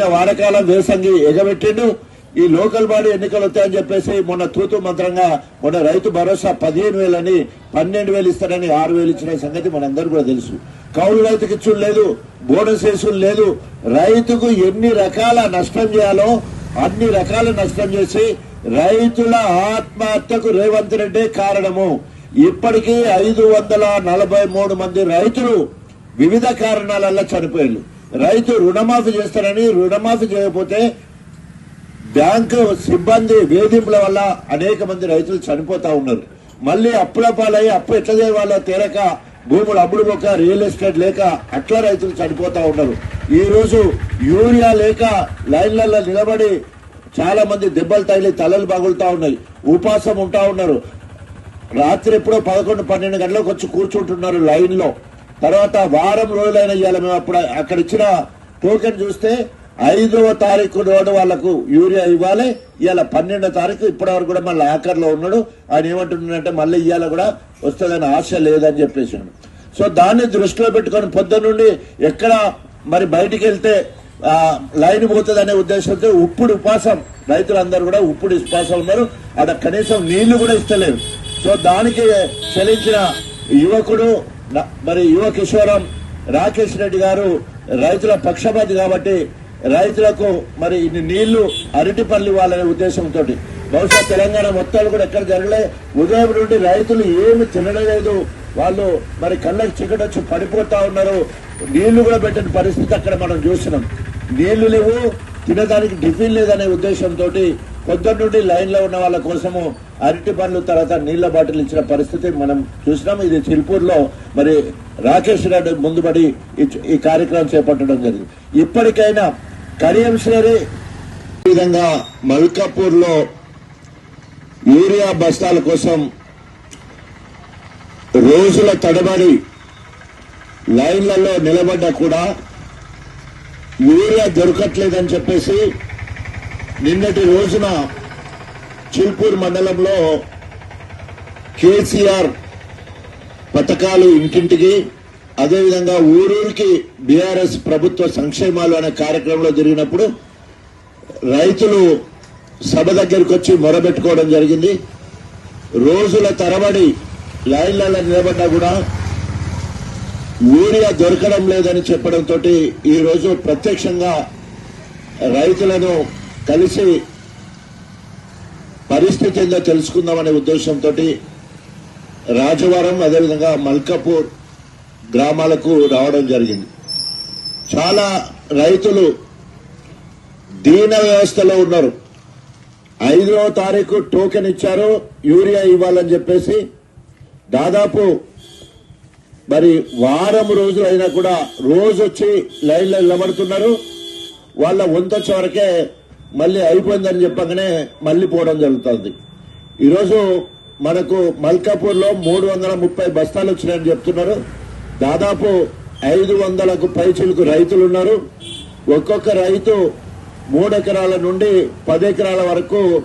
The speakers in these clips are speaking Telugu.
చెప్పిన వానకాలం వేసంగి ఎగబెట్టిండు. ఈ లోకల్ బాడీ ఎన్నికలు వస్తాయని చెప్పేసి మొన్న తూతు మంత్రంగా మొన్న రైతు భరోసా పదిహేను వేలని పన్నెండు వేలు ఇస్తారని ఆరు వేలు ఇచ్చిన సంగతి మనందరూ కూడా తెలుసు. కౌలు రైతుకి ఇచ్చుడు లేదు బోనస్ లేదు. రైతుకు ఎన్ని రకాల నష్టం చేయాలో అన్ని రకాల నష్టం చేసి రైతుల ఆత్మహత్యకు రేవంత్ రెడ్డి కారణము. ఇప్పటికీ ఐదు వందల నలభై మూడు మంది రైతులు వివిధ కారణాలల్ల చనిపోయారు రైతు రుణమాఫీ చేస్తారని రుణమాఫీ చేయకపోతే బ్యాంకు సిబ్బంది వేధింపుల వల్ల అనేక మంది రైతులు చనిపోతా ఉన్నారు. మళ్ళీ అప్పుల పాలై అప్పు ఎట్లా చేయాలో తేరక భూములు అమ్ముడు పోక రియల్ ఎస్టేట్ లేక అట్లా రైతులు చనిపోతా ఉన్నారు. ఈ రోజు యూరియా లేక లైన్లలో నిలబడి చాలా మంది దెబ్బలు తగిలి తలలు పగులుతా ఉన్నాయి. ఉపాసం ఉంటా ఉన్నారు. రాత్రి ఎప్పుడో పదకొండు పన్నెండు గంటలకు వచ్చి కూర్చుంటున్నారు లైన్లో. తర్వాత వారం రోజులైన ఇవాళ మేము అప్పుడు అక్కడ ఇచ్చిన టోకెన్ చూస్తే ఐదవ తారీఖు రోజు వాళ్ళకు యూరియా ఇవ్వాలి. ఇవాళ పన్నెండో తారీఖు ఇప్పటి వరకు కూడా మళ్ళీ ఆఖరిలో ఉన్నాడు. ఆయన ఏమంటున్నాడంటే మళ్ళీ ఇవాళ కూడా వస్తుందని ఆశ లేదని చెప్పేసి సో దాన్ని దృష్టిలో పెట్టుకొని పొద్దున్న నుండి ఎక్కడ మరి బయటికి వెళ్తే లైన్ పోతుంది అనే ఉద్దేశంతో ఉప్పుడు ఉపాసం రైతులందరూ కూడా ఉప్పుడు ఉపాసం ఉన్నారు. అక్కడ కనీసం నీళ్ళు కూడా ఇస్తలేరు. సో దానికి చలించిన యువకుడు మరి యువ కిషోరం రాకేష్ రెడ్డి గారు రైతుల పక్షపాతి కాబట్టి రైతులకు మరి ఇన్ని నీళ్ళు అరటిపల్లి వాళ్ళనే ఉద్దేశంతో. బహుశా తెలంగాణ మొత్తాలు కూడా ఎక్కడ జరగలే. ఉదయం నుండి రైతులు ఏమి తినడం లేదు వాళ్ళు మరి కళ్ళకి చీకటి వచ్చి పడిపోతా ఉన్నారు. నీళ్ళు కూడా పెట్టిన పరిస్థితి అక్కడ మనం చూస్తున్నాం. నీళ్ళు లేవు తినడానికి టిఫిన్ లేదనే ఉద్దేశంతో పొద్దున్న నుండి లైన్లో ఉన్న వాళ్ళ కోసము అరటి పండ్లు తర్వాత నీళ్ళ బాటిల్ ఇచ్చిన పరిస్థితి మనం చూసినాం. ఇది చిల్పూర్లో మరి రాకేష్ రెడ్డి ముందుబడి ఈ- కార్యక్రమం చేపట్టడం జరిగింది. ఇప్పటికైనా కడియం విధంగా మల్కాపూర్లో యూరియా బస్తాల కోసం రోజుల తడబడి లైన్లలో నిలబడ్డా కూడా యూరియా దొరకట్లేదని చెప్పేసి నిన్నటి రోజున చిల్పూర్ మండలంలో కేసీఆర్ పథకాలు ఇంటింటికి అదేవిధంగా ఊరూరికి బీఆర్ఎస్ ప్రభుత్వ సంక్షేమాలు అనే కార్యక్రమంలో జరిగినప్పుడు రైతులు సభ దగ్గరికి వచ్చి మొరబెట్టుకోవడం జరిగింది. రోజుల తరబడి లైన్లలో నిలబడ్డా కూడా యూరియా దొరకడం లేదని చెప్పడంతో ఈ రోజు ప్రత్యక్షంగా రైతులను కలిసి పరిస్థితి ఏందో తెలుసుకుందామనే ఉద్దేశంతో రాజవరం అదేవిధంగా మల్కాపూర్ గ్రామాలకు రావడం జరిగింది. చాలా రైతులు దీన వ్యవస్థలో ఉన్నారు. ఐదవ తారీఖు టోకెన్ ఇచ్చారు యూరియా ఇవ్వాలని చెప్పేసి. దాదాపు మరి వారం రోజులు అయినా కూడా రోజు వచ్చి లైన్లో నిలబడుతున్నారు. వాళ్ళ వంతొచ్చే వరకే మళ్ళీ అయిపోయిందని చెప్పగానే మళ్ళీ పోవడం జరుగుతుంది. ఈరోజు మనకు మల్కాపూర్లో మూడు వందల ముప్పై బస్తాలు వచ్చినాయని చెప్తున్నారు. దాదాపు ఐదు వందలకు పైచిలకు రైతులు ఉన్నారు. ఒక్కొక్క రైతు మూడు ఎకరాల నుండి పది ఎకరాల వరకు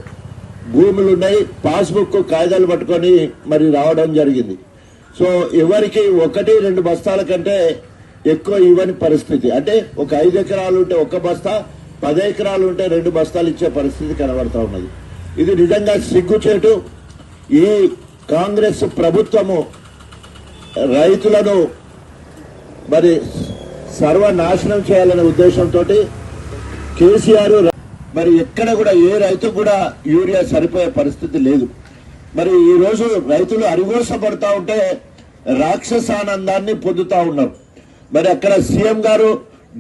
భూములు ఉన్నాయి. పాస్బుక్ కాగితాలు పట్టుకొని మరి రావడం జరిగింది. సో ఎవరికి ఒకటి రెండు బస్తాల కంటే ఎక్కువ ఇవ్వని పరిస్థితి. అంటే ఒక ఐదు ఎకరాలు ఉంటే ఒక బస్తా పది ఎకరాలు ఉంటే రెండు బస్తాలు ఇచ్చే పరిస్థితి కనబడతా ఉన్నది. ఇది నిజంగా సిగ్గుచేటు. ఈ కాంగ్రెస్ ప్రభుత్వము రైతులను మరి సర్వనాశనం చేయాలనే ఉద్దేశంతో కేసీఆర్ మరి ఎక్కడ కూడా ఏ రైతు కూడా యూరియా సరిపోయే పరిస్థితి లేదు. మరి ఈ రోజు రైతులు అరిగోసపడతా ఉంటే రాక్షసానందాన్ని పొందుతా ఉన్నారు. మరి అక్కడ సీఎం గారు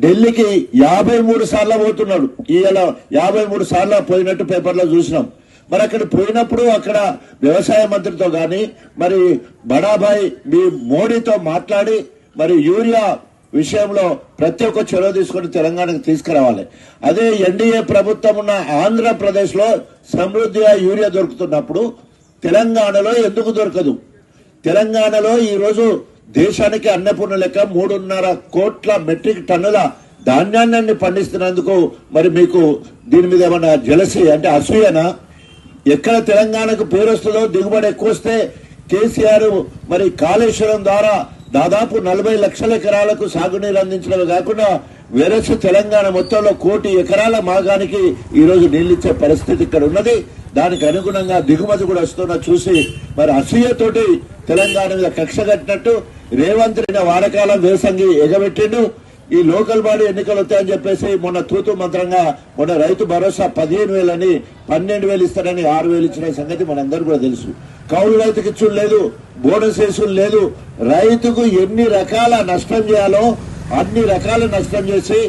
ఢిల్లీకి యాభై మూడు సార్లు పోతున్నాడు. ఈయన యాభై మూడు సార్లు పోయినట్టు పేపర్లో చూసినాం. మరి అక్కడ పోయినప్పుడు అక్కడ వ్యవసాయ మంత్రితో గాని మరి బడాబాయ్ మీ మోడీతో మాట్లాడి మరి యూరియా విషయంలో ప్రతి ఒక్క చొరవ తీసుకొని తెలంగాణకు తీసుకురావాలి. అదే ఎన్డీఏ ప్రభుత్వం ఉన్న ఆంధ్రప్రదేశ్లో సమృద్ధిగా యూరియా దొరుకుతున్నప్పుడు తెలంగాణలో ఎందుకు దొరకదు? తెలంగాణలో ఈరోజు దేశానికి అన్నపూర్ణ లెక్క మూడున్నర కోట్ల మెట్రిక్ టన్నుల ధాన్యాన్ని పండిస్తున్నందుకు మరి మీకు దీని మీద ఏమన్నా జలసి అంటే అసూయనా? ఎక్కడ తెలంగాణకు పేరు వస్తుందో దిగుబడి ఎక్కువ వస్తే కేసీఆర్ మరి కాళేశ్వరం ద్వారా దాదాపు నలభై లక్షల ఎకరాలకు సాగునీరు అందించడమే కాకుండా వెరస్ తెలంగాణ మొత్తంలో కోటి ఎకరాల మాగానికి ఈరోజు నీళ్ళిచ్చే పరిస్థితి ఇక్కడ ఉన్నది. దానికి అనుగుణంగా దిగుమతి కూడా వస్తున్నా చూసి మరి అసూయతోటి తెలంగాణ మీద కక్ష కట్టినట్టు రేవంత్ రెడ్డి వాడకాలం వేసంగి ఎగబెట్టిండు. ఈ లోకల్ బాడీ ఎన్నికలు వస్తాయని చెప్పేసి మొన్న తూతు మంత్రంగా మొన్న రైతు భరోసా పదిహేను వేలని పన్నెండు వేలు ఇస్తారని ఆరు వేలు ఇచ్చిన సంగతి మనందరూ కూడా తెలుసు. కౌలు రైతుకి ఇచ్చుడు లేదు బోనస్ వేసుడు లేదు. రైతుకు ఎన్ని రకాల నష్టం చేయాలో అన్ని రకాల నష్టం చేసి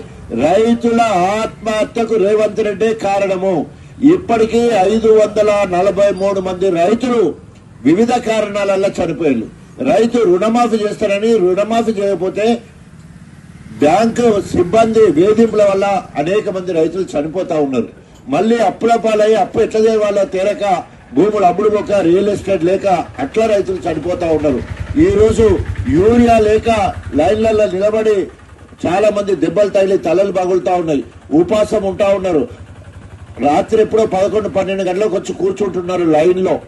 రైతుల ఆత్మహత్యకు రేవంత్ రెడ్డి కారణము. ఇప్పటికీ ఐదు వందల నలభై మూడు మంది రైతులు వివిధ కారణాలల్ల చనిపోయారు రైతు రుణమాఫీ చేస్తారని రుణమాఫీ చేయకపోతే బ్యాంకు సిబ్బంది వేధింపుల వల్ల అనేక మంది రైతులు చనిపోతా ఉన్నారు. మళ్ళీ అప్పుల పాలై అప్పు ఎట్లా చేయాలో తేరక భూములు అమ్ముడు పోక రియల్ ఎస్టేట్ లేక అట్లా రైతులు చనిపోతా ఉన్నారు. ఈ రోజు యూరియా లేక లైన్లలో నిలబడి చాలా మంది దెబ్బలు తగిలి తలలు పగులుతా ఉన్నాయి. ఉపాసం ఉంటా ఉన్నారు. రాత్రి ఎప్పుడో పదకొండు పన్నెండు గంటలకు వచ్చి కూర్చుంటున్నారు లైన్లో.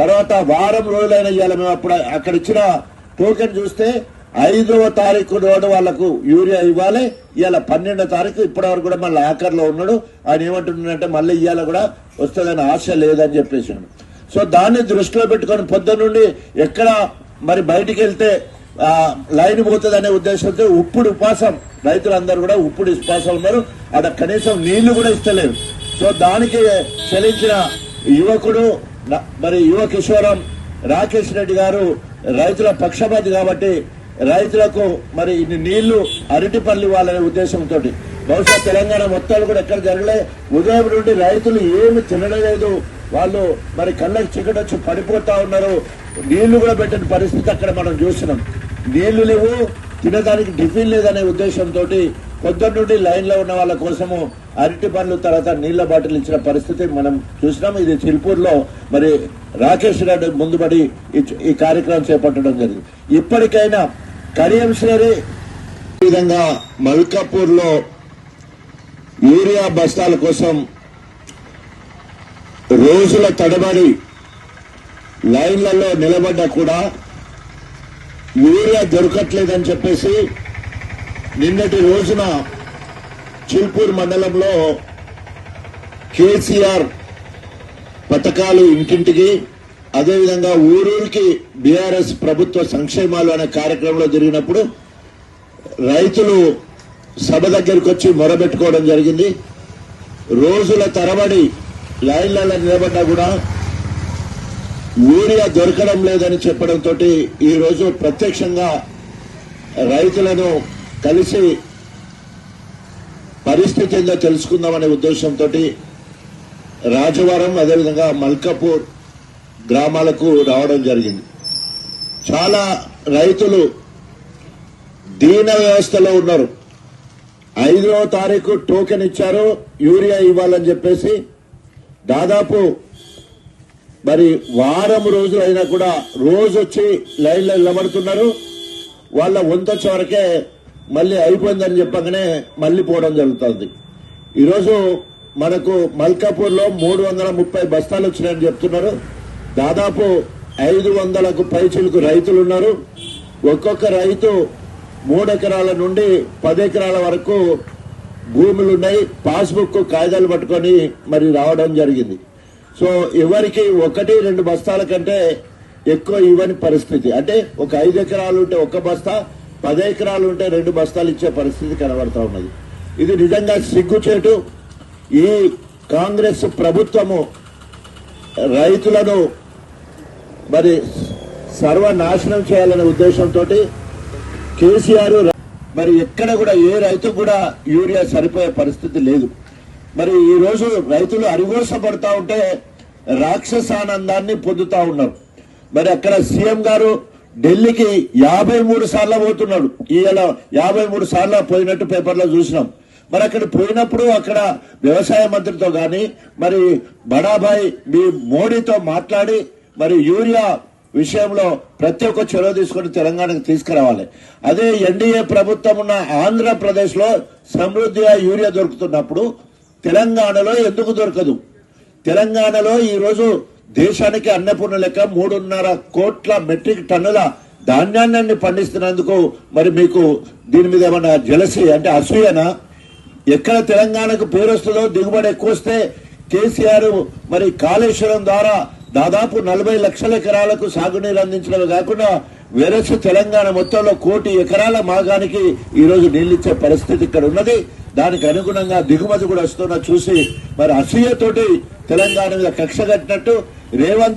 తర్వాత వారం రోజులైన ఇవాళ మేము అప్పుడు అక్కడ ఇచ్చిన టోకెన్ చూస్తే ఐదవ తారీఖు రోజు వాళ్ళకు యూరియా ఇవ్వాలి. ఇవాళ పన్నెండో తారీఖు ఇప్పటి వరకు కూడా మళ్ళీ ఆఖరిలో ఉన్నాడు. ఆయన ఏమంటున్నాడంటే మళ్ళీ ఇవాళ కూడా వస్తుందని ఆశ లేదని చెప్పేసి సో దాన్ని దృష్టిలో పెట్టుకొని పొద్దున్న నుండి ఎక్కడ మరి బయటికి వెళ్తే లైన్ పోతుంది అనే ఉద్దేశంతో ఉప్పుడు ఉపాసం రైతులందరూ కూడా ఉప్పుడు ఉపాసం ఉన్నారు. అక్కడ కనీసం నీళ్ళు కూడా ఇస్తలేరు. సో దానికి చలించిన యువకుడు మరి యువ కిషోరం రాకేష్ రెడ్డి గారు రైతుల పక్షపాతి కాబట్టి రైతులకు మరి ఇన్ని నీళ్ళు అరటిపల్లి వాళ్ళనే ఉద్దేశంతో. బహుశా తెలంగాణ మొత్తాలు కూడా ఎక్కడ జరగలే. ఉదయం నుండి రైతులు ఏమి తినడం లేదు వాళ్ళు మరి కళ్ళకి చికెట్ వచ్చి పడిపోతా ఉన్నారు. నీళ్ళు కూడా పెట్టిన పరిస్థితి అక్కడ మనం చూస్తున్నాం. నీళ్ళు లేవు. తినడానికి టిఫిన్ లేదనే ఉద్దేశంతో పొద్దున్న నుండి లైన్లో ఉన్న వాళ్ళ కోసము అరటి పండ్లు తర్వాత నీళ్ళ బాటిల్ ఇచ్చిన పరిస్థితి మనం చూసినాం. ఇది చిరుపూర్లో మరి రాకేష్ రెడ్డి ముందుబడి ఈ- కార్యక్రమం చేపట్టడం జరిగింది. ఇప్పటికైనా కడియం విధంగా మల్కాపూర్లో యూరియా బస్తాల కోసం రోజుల తడబడి లైన్లలో నిలబడ్డా కూడా యూరియా దొరకట్లేదని చెప్పేసి నిన్నటి రోజున చిల్పూర్ మండలంలో కేసీఆర్ పథకాలు ఇంటింటికి అదేవిధంగా ఊరూరికి బీఆర్ఎస్ ప్రభుత్వ సంక్షేమాలు అనే కార్యక్రమంలో జరిగినప్పుడు రైతులు సభ దగ్గరికి వచ్చి మొరబెట్టుకోవడం జరిగింది. రోజుల తరబడి లైన్లలో నిలబడ్డా కూడా యూరియా దొరకడం లేదని చెప్పడంతో ఈరోజు ప్రత్యక్షంగా రైతులను కలిసి పరిస్థితి ఏందో తెలుసుకుందామనే ఉద్దేశంతో రాజవరం అదేవిధంగా మల్కాపూర్ గ్రామాలకు రావడం జరిగింది. చాలా రైతులు దీన వ్యవస్థలో ఉన్నారు. ఐదవ తారీఖు టోకెన్ ఇచ్చారు యూరియా ఇవ్వాలని చెప్పేసి దాదాపు మరి వారం రోజులు అయినా కూడా రోజు వచ్చి లైన్లో నిలబడుతున్నారు. వాళ్ళ వంతొచ్చే వరకే మళ్ళీ అయిపోయిందని చెప్పగానే మళ్ళీ పోవడం జరుగుతుంది. ఈరోజు మనకు మల్కాపూర్లో మూడు వందల ముప్పై బస్తాలు వచ్చినాయని చెప్తున్నారు. దాదాపు ఐదు వందలకు పైచిలకు రైతులు ఉన్నారు. ఒక్కొక్క రైతు మూడు ఎకరాల నుండి పది ఎకరాల వరకు భూములు ఉన్నాయి. పాస్బుక్ కాగితాలు పట్టుకొని మరి రావడం జరిగింది. సో ఎవరికి ఒకటి రెండు బస్తాల కంటే ఎక్కువ ఇవ్వని పరిస్థితి. అంటే ఒక ఐదు ఎకరాలు ఉంటే ఒక బస్తా పది ఎకరాలు ఉంటే రెండు బస్తాలు ఇచ్చే పరిస్థితి కనబడతా ఉన్నది. ఇది నిజంగా సిగ్గుచేటు. ఈ కాంగ్రెస్ ప్రభుత్వము రైతులను మరి సర్వనాశనం చేయాలనే ఉద్దేశంతో కేసీఆర్ మరి ఎక్కడ కూడా ఏ రైతు కూడా యూరియా సరిపోయే పరిస్థితి లేదు. మరి ఈ రోజు రైతులు అరిగోసపడతా ఉంటే రాక్షసానందాన్ని పొందుతా ఉన్నారు మరి అక్కడ సీఎం గారు ఢిల్లీకి యాభై మూడు సార్లు పోతున్నాడు. ఈయన యాభై మూడు సార్లు పోయినట్టు పేపర్లో చూసినాం. మరి అక్కడ పోయినప్పుడు అక్కడ వ్యవసాయ మంత్రితో కానీ మరి బడాబాయ్ మీ మోడీతో మాట్లాడి మరి యూరియా విషయంలో ప్రతి ఒక్క చొరవ తీసుకొని తెలంగాణకు తీసుకురావాలి. అదే ఎన్డీఏ ప్రభుత్వం ఉన్న ఆంధ్రప్రదేశ్లో సమృద్ధిగా యూరియా దొరుకుతున్నప్పుడు తెలంగాణలో ఎందుకు దొరకదు? తెలంగాణలో ఈరోజు దేశానికి అన్నపూర్ణ లెక్క మూడున్నర కోట్ల మెట్రిక్ టన్నుల ధాన్యాన్ని పండిస్తున్నందుకు మరి మీకు దీని మీద ఏమన్నా జలసి అంటే అసూయనా? ఎక్కడ తెలంగాణకు పేరు వస్తుందో దిగుబడి ఎక్కువ వస్తే కేసీఆర్ మరి కాళేశ్వరం ద్వారా దాదాపు నలభై లక్షల ఎకరాలకు సాగునీరు అందించడమే కాకుండా వెరస్ తెలంగాణ మొత్తంలో కోటి ఎకరాల మాగానికి ఈరోజు నీళ్ళిచ్చే పరిస్థితి ఇక్కడ ఉన్నది. దానికి అనుగుణంగా దిగుమతి కూడా వస్తున్నా చూసి మరి అసూయతోటి తెలంగాణ మీద కక్ష కట్టినట్టు రేవంత్